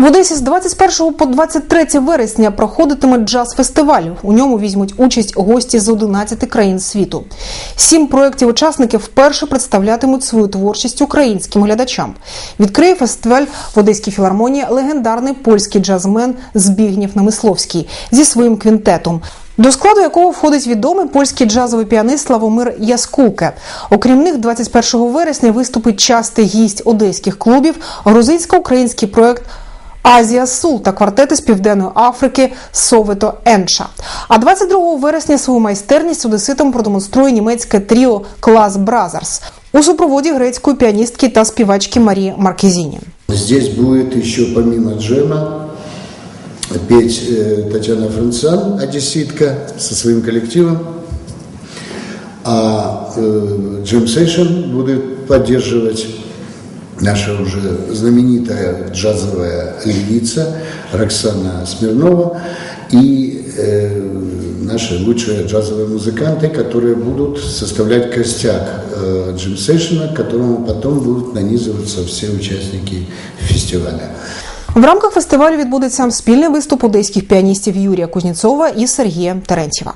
В Одесі з 21 по 23 вересня проходитиме джаз-фестиваль. У ньому візьмуть участь гості з 11 країн світу. Сім проєктів учасників вперше представлятимуть свою творчість українським глядачам. Відкриє фестиваль в Одеській філармонії легендарний польський джазмен Збігнєв Намисловський зі своїм квінтетом. До складу якого входить відомий польський джазовий піанист Славомир Яскулке. Окрім них, 21 вересня виступить частий гість одеських клубів, грузинсько-український проект Азія Сул та квартети з Південної Африки Совето Енша. А 22 вересня свою майстерність одеситам продемонструє німецьке тріо Клас Бразерс у супроводі грецької піаністки та співачки Марії Маркезіні. Здесь будет еще помимо джема петь э, Татьяна Францан, одесситка, со своим коллективом. А э, джем сейшн будет поддерживать наша уже знаменитая джазовая львица Роксана Смирнова и э, наши лучшие джазовые музыканты, которые будут составлять костяк э, джем-сейшена, к которому потом будут нанизываться все участники фестиваля. В рамках фестивалю відбудеться спільний виступ одеських піаністів Юрія Кузнєцова і Сергія Терентьєва.